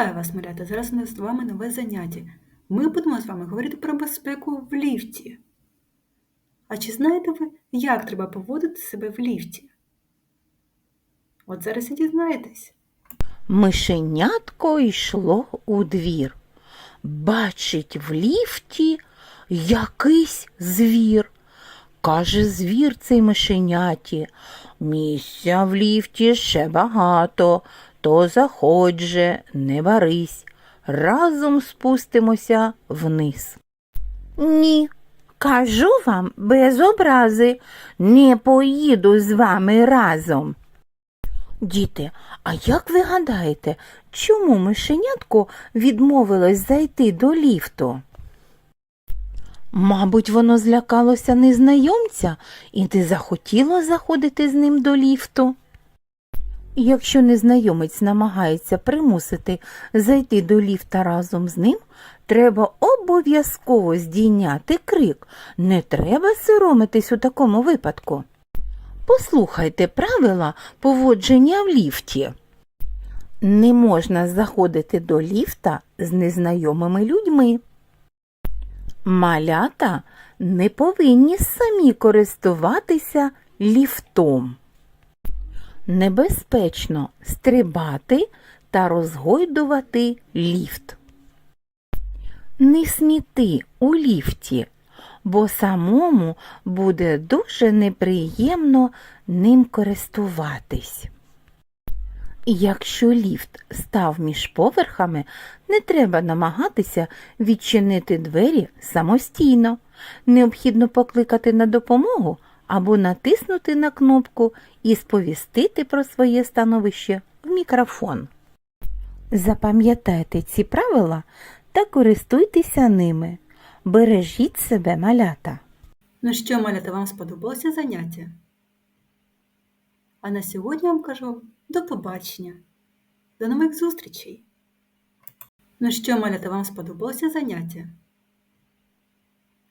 Вітаю вас, малята! Зараз у нас з вами нове заняття. Ми будемо з вами говорити про безпеку в ліфті. А чи знаєте ви, як треба поводити себе в ліфті? От зараз і дізнаєтесь. Мишенятко йшло у двір. Бачить в ліфті якийсь звір. Каже звір цей мишеняті. Місця в ліфті ще багато, то заходь же, не варись. Разом спустимося вниз. Ні, кажу вам без образи, не поїду з вами разом. Діти, а як ви гадаєте, чому мишенятко відмовилось зайти до ліфту? Мабуть, воно злякалося незнайомця і не захотіло заходити з ним до ліфту. Якщо незнайомець намагається примусити зайти до ліфта разом з ним, треба обов'язково здійняти крик. Не треба соромитись у такому випадку. Послухайте правила поводження в ліфті. Не можна заходити до ліфта з незнайомими людьми. Малята не повинні самі користуватися ліфтом. Небезпечно стрибати та розгойдувати ліфт. Не сміти у ліфті, бо самому буде дуже неприємно ним користуватись. Якщо ліфт став між поверхами, не треба намагатися відчинити двері самостійно. Необхідно покликати на допомогу або натиснути на кнопку і сповістити про своє становище в мікрофон. Запам'ятайте ці правила та користуйтеся ними. Бережіть себе, малята. Ну що, малята, вам сподобалося заняття? А на сьогодні вам кажу до побачення. До нових зустрічей! Ну що, малята, вам сподобалося заняття?